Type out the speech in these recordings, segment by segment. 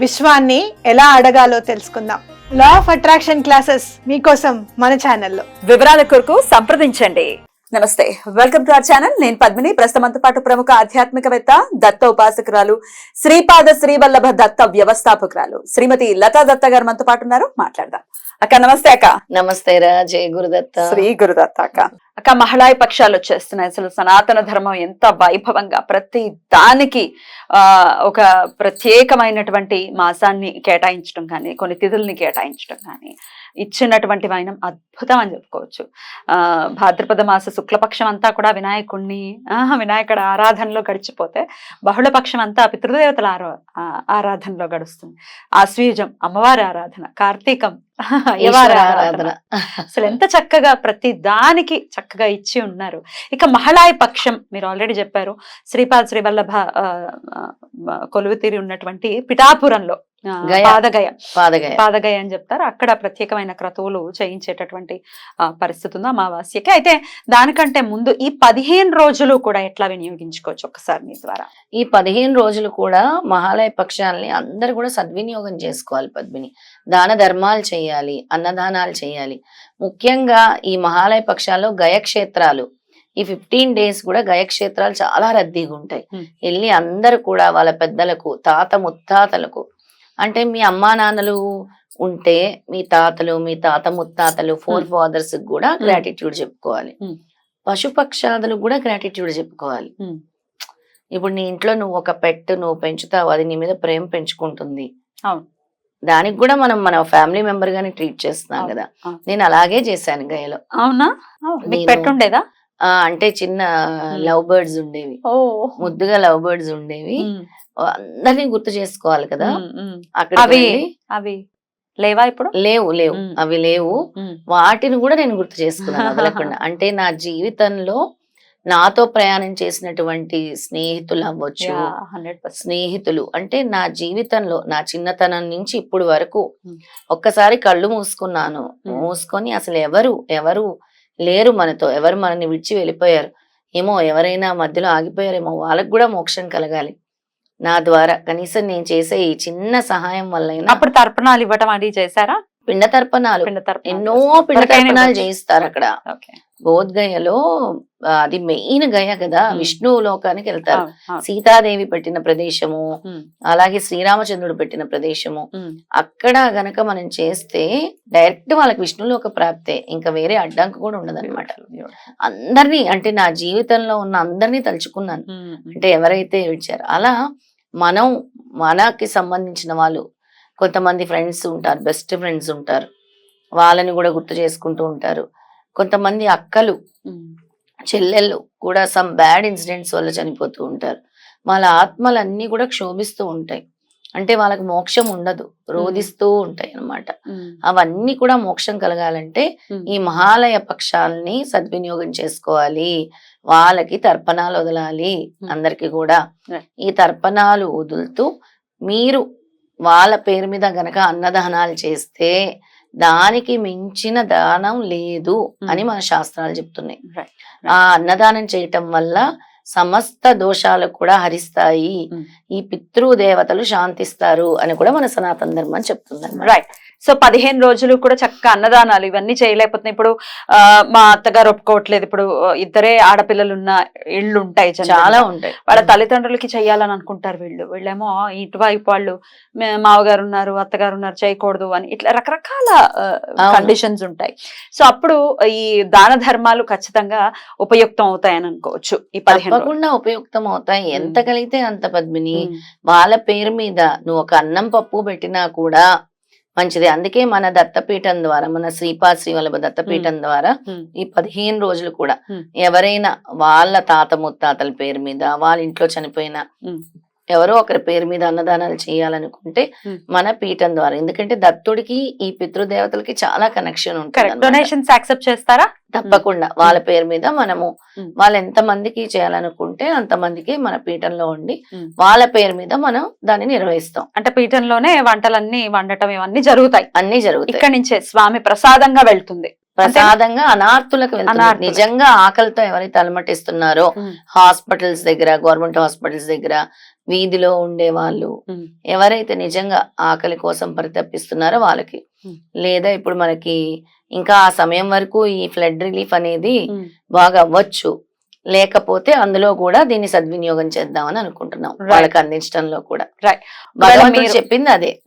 విశ్వాన్ని ఎలా అడగాలో తెలుసుకుందాం. లా ఆఫ్ అట్రాక్షన్ క్లాసెస్ మీకోసం మన ఛానల్లో వివరాల కొరకు సంప్రదించండి. నమస్తే వెల్కమ్ టు అవర్ ఛానల్ నేను పద్మిని. ప్రస్తుతంతో పాటు ప్రముఖ ఆధ్యాత్మికవేత్త దత్త ఉపాసకురాలు శ్రీపాద శ్రీవల్లభ దత్త వ్యవస్థాపకురాలు శ్రీమతి లతా దత్త గారు మనతో పాటు ఉన్నారు. మాట్లాడదాం. అక్క నమస్తే అక్క. నమస్తే రా జయ గురుదత్త. శ్రీ గురుదత్త అక్క. అక్క మహిళాయి పక్షాలు వచ్చేస్తున్నాయి. అసలు సనాతన ధర్మం ఎంత వైభవంగా ప్రతి దానికి ఆ ఒక ప్రత్యేకమైనటువంటి మాసాన్ని కేటాయించడం కానీ కొన్ని తిథుల్ని కేటాయించడం కానీ ఇచ్చినటువంటి వైనం అద్భుతం అని చెప్పుకోవచ్చు. ఆ భాద్రపద మాస శుక్లపక్షం అంతా కూడా వినాయకుడిని ఆహా, ఆరాధనలో గడిచిపోతే బహుళపక్షం అంతా పితృదేవతల ఆరా ఆ- ఆరాధనలో గడుస్తుంది. ఆశ్వీజం అమ్మవారి ఆరాధన కార్తీకం ఆరాధన. అసలు ఎంత చక్కగా ప్రతి దానికి చక్కగా ఇచ్చి ఉన్నారు. ఇక మహళాయి పక్షం మీరు ఆల్రెడీ చెప్పారు. శ్రీపాద శ్రీవల్లభ ఆ, ఆ, కొలువు తీరి ఉన్నటువంటి పిఠాపురంలో. పాదగయ. పాదగయ. పాదగయ అని చెప్తారు. అక్కడ ప్రత్యేకమైన క్రతువులు చేయించేటటువంటి ఆ, పరిస్థితి ఉంది అమావాస్యకి. అయితే దానికంటే ముందు ఈ పదిహేను రోజులు కూడా ఎట్లా వినియోగించుకోవచ్చు ఒకసారి మీ ద్వారా? ఈ పదిహేను రోజులు కూడా మహాలయ పక్షాలని అందరు కూడా సద్వినియోగం చేసుకోవాలి పద్మిని. దాన ధర్మాలు చేయాలి అన్నదానాలు చేయాలి. ముఖ్యంగా ఈ మహాలయ పక్షాల్లో గయక్షేత్రాలు. ఈ ఫిఫ్టీన్ డేస్ కూడా గయక్షేత్రాలు చాలా రద్దీగా ఉంటాయి. వెళ్ళి అందరూ కూడా వాళ్ళ పెద్దలకు తాత ముత్తాతలకు అంటే మీ అమ్మా నాన్నలు ఉంటే మీ తాతలు మీ తాత ముత్తాతలు ఫోర్ ఫాదర్స్ కూడా గ్రాటిట్యూడ్ చెప్పుకోవాలి. పశుపక్షాదులకు కూడా గ్రాటిట్యూడ్ చెప్పుకోవాలి. ఇప్పుడు నీ ఇంట్లో నువ్వు ఒక పెట్ నువ్వు పెంచుతావు అది నీ మీద ప్రేమ పెంచుకుంటుంది. దానికి కూడా మనం మన ఫ్యామిలీ మెంబర్ గానే ట్రీట్ చేస్తున్నాం. కదా. నేను అలాగే చేశాను గయలో అవునా పెట్టుండేదా అంటే చిన్న లవ్ బర్డ్స్ ఉండేవి. ముద్దుగా లవ్ బర్డ్స్ ఉండేవి. అందరినీ గుర్తు చేసుకోవాలి కదా. అక్కడ అవి అవి లేవా ఇప్పుడు? లేవు లేవు. అవి లేవు. వాటిని కూడా నేను గుర్తు చేసుకున్నాను వదలకుండా. అంటే నా జీవితంలో నాతో ప్రయాణం చేసినటువంటి స్నేహితులు అవ్వచ్చు యా, 100%. స్నేహితులు. అంటే నా జీవితంలో నా చిన్నతనం నుంచి ఇప్పుడు వరకు. ఒక్కసారి కళ్ళు మూసుకున్నాను. మూసుకొని అసలు ఎవరు ఎవరు లేరు మనతో. ఎవరు మనని విడిచి వెళ్ళిపోయారు? ఏమో ఎవరైనా మధ్యలో ఆగిపోయారేమో. వాళ్ళకు కూడా మోక్షం కలగాలి. నా ద్వారా కనీసం నేను చేసే ఈ చిన్న సహాయం వల్ల అప్పుడు తర్పణాలు ఇవ్వటం అది చేశారా? పిండ తర్పణాలు ఎన్నో. పిండ తర్పణాలు. చేయిస్తారు అక్కడ. బోధ్గయలో అది మెయిన్ గయ కదా. విష్ణు లోకానికి వెళ్తారు. సీతాదేవి పెట్టిన ప్రదేశము అలాగే శ్రీరామచంద్రుడు పెట్టిన ప్రదేశము అక్కడ గనక మనం చేస్తే డైరెక్ట్ వాళ్ళకి విష్ణులో ఒక ప్రాప్తే ఇంకా వేరే అడ్డంకి కూడా ఉండదన్నమాట. అందరినీ అంటే నా జీవితంలో ఉన్న అందరినీ తలుచుకున్నాను. అంటే ఎవరైతే ఇచ్చారు అలా మనం మనకి సంబంధించిన వాళ్ళు కొంతమంది ఫ్రెండ్స్ ఉంటారు బెస్ట్ ఫ్రెండ్స్ ఉంటారు. వాళ్ళని కూడా గుర్తు చేసుకుంటూ ఉంటారు. కొంతమంది అక్కలు చెల్లెళ్ళు కూడా సమ్ బ్యాడ్ ఇన్సిడెంట్స్ వల్ల చనిపోతూ ఉంటారు. వాళ్ళ ఆత్మలన్నీ కూడా క్షోభిస్తూ ఉంటాయి. అంటే వాళ్ళకి మోక్షం ఉండదు రోధిస్తూ ఉంటాయి అన్నమాట. ఉమ్, అవన్నీ కూడా మోక్షం కలగాలంటే. ఈ మహాలయ పక్షాలని సద్వినియోగం చేసుకోవాలి. వాళ్ళకి తర్పణాలు వదలాలి. అందరికి కూడా. ఈ తర్పణాలు వదులుతూ మీరు వాళ్ళ పేరు మీద గనక అన్నదానాలు చేస్తే దానికి మించిన దానం లేదు అని మన శాస్త్రాలు చెప్తున్నాయి. ఆ అన్నదానం చేయటం వల్ల సమస్త దోషాలు కూడా హరిస్తాయి. ఈ పితృ దేవతలు శాంతిస్తారు అని కూడా మన సనాతన ధర్మం చెప్తుంది రైట్ సో పదిహేను రోజులు కూడా చక్కగా అన్నదానాలు ఇవన్నీ చేయలేకపోతున్నాయి. ఇప్పుడు ఆ, మా అత్తగారు ఒప్పుకోవట్లేదు. ఇప్పుడు ఇద్దరే ఆడపిల్లలు ఉన్న ఇళ్ళు ఉంటాయి చాలా ఉంటాయి. వాళ్ళ తల్లిదండ్రులకి చెయ్యాలని అనుకుంటారు వీళ్ళు. వీళ్ళేమో ఇటువైపు వాళ్ళు "మే- మావగారు ఉన్నారు అత్తగారు ఉన్నారు చేయకూడదు అని ఇట్లా రకరకాల. కండిషన్స్ ఉంటాయి. సో అప్పుడు ఈ దాన ధర్మాలు ఖచ్చితంగా ఉపయుక్తం అవుతాయని అనుకోవచ్చు ఈ. తప్పకుండా ఉపయుక్తం అవుతాయి. ఎంత. కలిగితే అంత పద్మిని. వాళ్ళ పేరు మీద నువ్వు ఒక అన్నం పప్పు పెట్టినా కూడా మంచిది అందుకే మన దత్తపీఠం ద్వారా మన శ్రీపాద శ్రీవల్లభ దత్తపీఠం ద్వారా ఈ పదిహేను రోజులు కూడా. ఎవరైనా వాళ్ళ తాత ముత్తాతల పేరు మీద వాళ్ళ ఇంట్లో చనిపోయిన. ఎవరో ఒకరి పేరు మీద అన్నదానాలు చేయాలనుకుంటే. మన పీఠం ద్వారా. ఎందుకంటే దత్తుడికి ఈ పితృదేవతలకి చాలా కనెక్షన్ ఉంటుంది డొనేషన్స్ యాక్సెప్ట్ చేస్తారా? తప్పకుండా. వాళ్ళ పేరు మీద మనము. వాళ్ళు ఎంత మందికి చేయాలనుకుంటే అంత మందికి మన పీఠంలో ఉండి. వాళ్ళ పేరు మీద మనం దాన్ని నిర్వహిస్తాం. అంటే పీఠంలోనే వంటలన్నీ వండటం ఇవన్నీ జరుగుతాయి. అన్ని జరుగుతాయి. ఇక్కడి నుంచే స్వామి ప్రసాదంగా వెళ్తుంది. ప్రసాదంగా అనార్థులకు వెళ్తుంది. అనార్థులకు. నిజంగా ఆకలితో ఎవరైతే అలమటిస్తున్నారో హాస్పిటల్స్ దగ్గర గవర్నమెంట్ హాస్పిటల్స్ దగ్గర వీధిలో ఉండే వాళ్ళు. ఎవరైతే నిజంగా ఆకలి కోసం పరితపిస్తున్నారో వాళ్ళకి. లేదా ఇప్పుడు మనకి ఇంకా ఆ సమయం వరకు ఈ ఫ్లడ్ రిలీఫ్ అనేది. బాగా అవ్వచ్చు లేకపోతే అందులో కూడా దీన్ని సద్వినియోగం చేద్దామని అనుకుంటున్నాం. వాళ్ళకి అందించడంలో కూడా. భగవంతుడు మీరు- చెప్పింది అదే.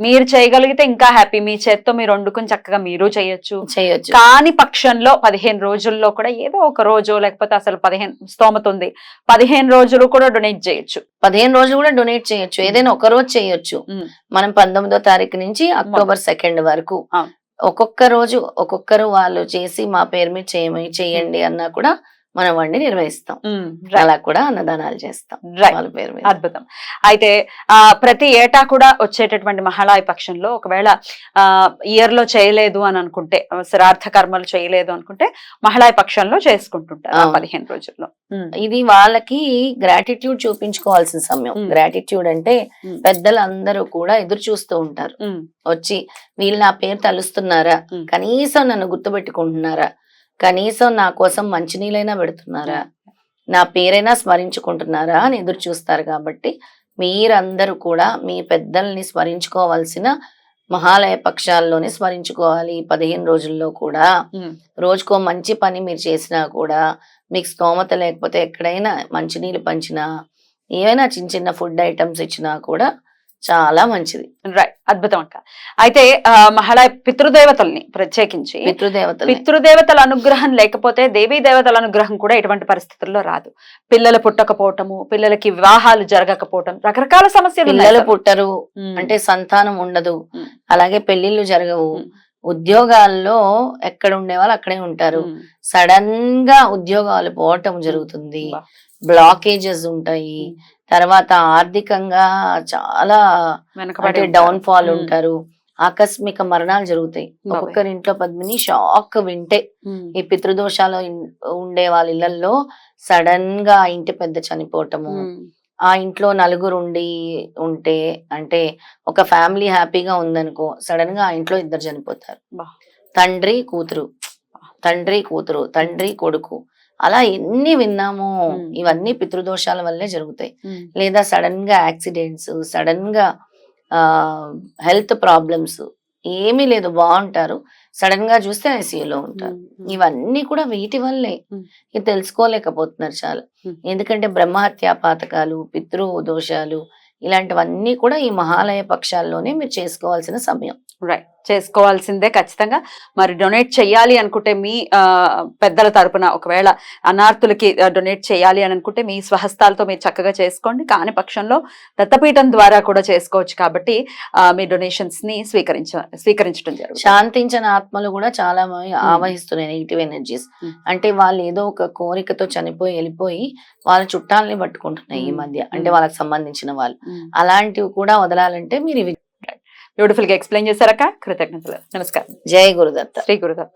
మీరు చేయగలిగితే ఇంకా హ్యాపీ మీ చేత్తో మీరు వండుకుని చక్కగా మీరు చేయొచ్చు. చేయొచ్చు. కాని పక్షంలో పదిహేను రోజుల్లో కూడా ఏదో ఒక రోజు లేకపోతే అసలు పదిహేను స్తోమత ఉంది. పదిహేను రోజులు కూడా డొనేట్ చేయొచ్చు. పదిహేను రోజులు కూడా డొనేట్ చేయొచ్చు. ఏదైనా ఒక రోజు చేయొచ్చు. మనం పంతొమ్మిదో తారీఖు నుంచి అక్టోబర్ సెకండ్ వరకు. ఒక్కొక్క రోజు ఒక్కొక్కరు వాళ్ళు చేసి మా పేరు మీద చేయమని చేయండి అన్నా కూడా మనం వండి నిర్వహిస్తాం. అలా కూడా అన్నదానాలు చేస్తాం. వాళ్ళ పేరు మీద అద్భుతం అయితే ఆ ప్రతి ఏటా కూడా వచ్చేటటువంటి మహాళాయ పక్షంలో ఒకవేళ ఆ ఇయర్లో చేయలేదు అని అనుకుంటే శ్రార్థ కర్మలు చేయలేదు అనుకుంటే మహాళాయ పక్షంలో చేసుకుంటుంటారు. పదిహేను రోజుల్లో. ఇది వాళ్ళకి గ్రాటిట్యూడ్ చూపించుకోవాల్సిన సమయం. గ్రాటిట్యూడ్ అంటే. పెద్దలందరూ కూడా ఎదురు చూస్తూ ఉంటారు. వచ్చి వీళ్ళు నా పేరు తలుస్తున్నారా. కనీసం నన్ను గుర్తుపెట్టుకుంటున్నారా కనీసం నా కోసం మంచినీళ్ళైనా పెడుతున్నారా? నా పేరైనా స్మరించుకుంటున్నారా అని ఎదురు చూస్తారు కాబట్టి మీరందరూ కూడా మీ పెద్దల్ని స్మరించుకోవాల్సిన మహాలయ పక్షాల్లోనే స్మరించుకోవాలి ఈ పదిహేను రోజుల్లో కూడా. ఉమ్. రోజుకో మంచి పని మీరు చేసినా కూడా మీకు స్తోమత లేకపోతే ఎక్కడైనా మంచినీళ్ళు పంచినా ఏవైనా చిన్న చిన్న ఫుడ్ ఐటమ్స్ ఇచ్చినా కూడా చాలా మంచిది రైట్ అద్భుతం అక్క అయితే ఆ, మహాళాయ పితృదేవతల్ని ప్రత్యేకించి పితృదేవతలు పితృదేవతల అనుగ్రహం లేకపోతే దేవీ దేవతల అనుగ్రహం కూడా ఎటువంటి పరిస్థితుల్లో రాదు పిల్లలు పుట్టకపోవటము పిల్లలకి వివాహాలు జరగకపోవటం రకరకాల సమస్యలు పిల్లలు. పుట్టరు. అంటే సంతానం ఉండదు. అలాగే పెళ్ళిళ్ళు జరగవు. ఉద్యోగాల్లో ఎక్కడ ఉండే వాళ్ళు అక్కడే ఉంటారు. సడన్గా ఉద్యోగాలు పోవటం జరుగుతుంది. బ్లాకేజెస్ ఉంటాయి. తర్వాత ఆర్థికంగా చాలా అంటే. Downfall. ఉంటారు ఆకస్మిక మరణాలు జరుగుతాయి. ఒక్కొక్కరి ఇంట్లో పద్మిని షాక్ వింటే. ఈ పితృదోషాలు ఉండే వాళ్ళ ఇళ్ళలో సడన్గా ఆ ఇంటి పెద్ద చనిపోవటము. ఆ ఇంట్లో నలుగురు ఉండి ఉంటే అంటే ఒక ఫ్యామిలీ హ్యాపీగా ఉందనుకో సడన్గా ఆ ఇంట్లో ఇద్దరు చనిపోతారు. తండ్రి కూతురు తండ్రి కూతురు తండ్రి కొడుకు అలా ఎన్ని విన్నామో. ఇవన్నీ పితృదోషాల వల్లే జరుగుతాయి. లేదా సడన్గా యాక్సిడెంట్స్ సడన్గా హెల్త్ ప్రాబ్లమ్స్ ఏమీ లేదు బాగుంటారు సడన్గా చూస్తే ఐసీయూలో ఉంటారు. ఇవన్నీ కూడా వీటి వల్లే. ఇది తెలుసుకోలేకపోతున్నారు చాలా. ఎందుకంటే బ్రహ్మహత్యా పాతకాలు పితృ దోషాలు ఇలాంటివన్నీ కూడా ఈ మహాలయ పక్షాల్లోనే మీరు చేసుకోవాల్సిన సమయం రైట్ చేసుకోవాల్సిందే ఖచ్చితంగా. మరి డొనేట్ చేయాలి అనుకుంటే మీ పెద్దల తరపున ఒకవేళ అనార్థులకి డొనేట్ చేయాలి అని అనుకుంటే మీ స్వహస్తాలతో మీరు చక్కగా చేసుకోండి. కాని పక్షంలో దత్తపీఠం ద్వారా కూడా చేసుకోవచ్చు కాబట్టి మీ డొనేషన్స్ని స్వీకరించ స్వీకరించడం జరుగుతుంది. శాంతించిన ఆత్మలు కూడా చాలా ఆవహిస్తున్నాయి నెగిటివ్ ఎనర్జీస్. అంటే వాళ్ళు ఏదో ఒక కోరికతో చనిపోయి వెళ్ళిపోయి వాళ్ళ చుట్టాలని పట్టుకుంటున్నాయి ఈ. మధ్య. అంటే. వాళ్ళకి సంబంధించిన వాళ్ళు. అలాంటివి కూడా వదలాలంటే మీరు బ్యూటిఫుల్గా ఎక్స్ప్లెయిన్ చేశారక్క. కృతజ్ఞతలు. నమస్కారం. జయ గురుదత్త. శ్రీ గురుదత్త.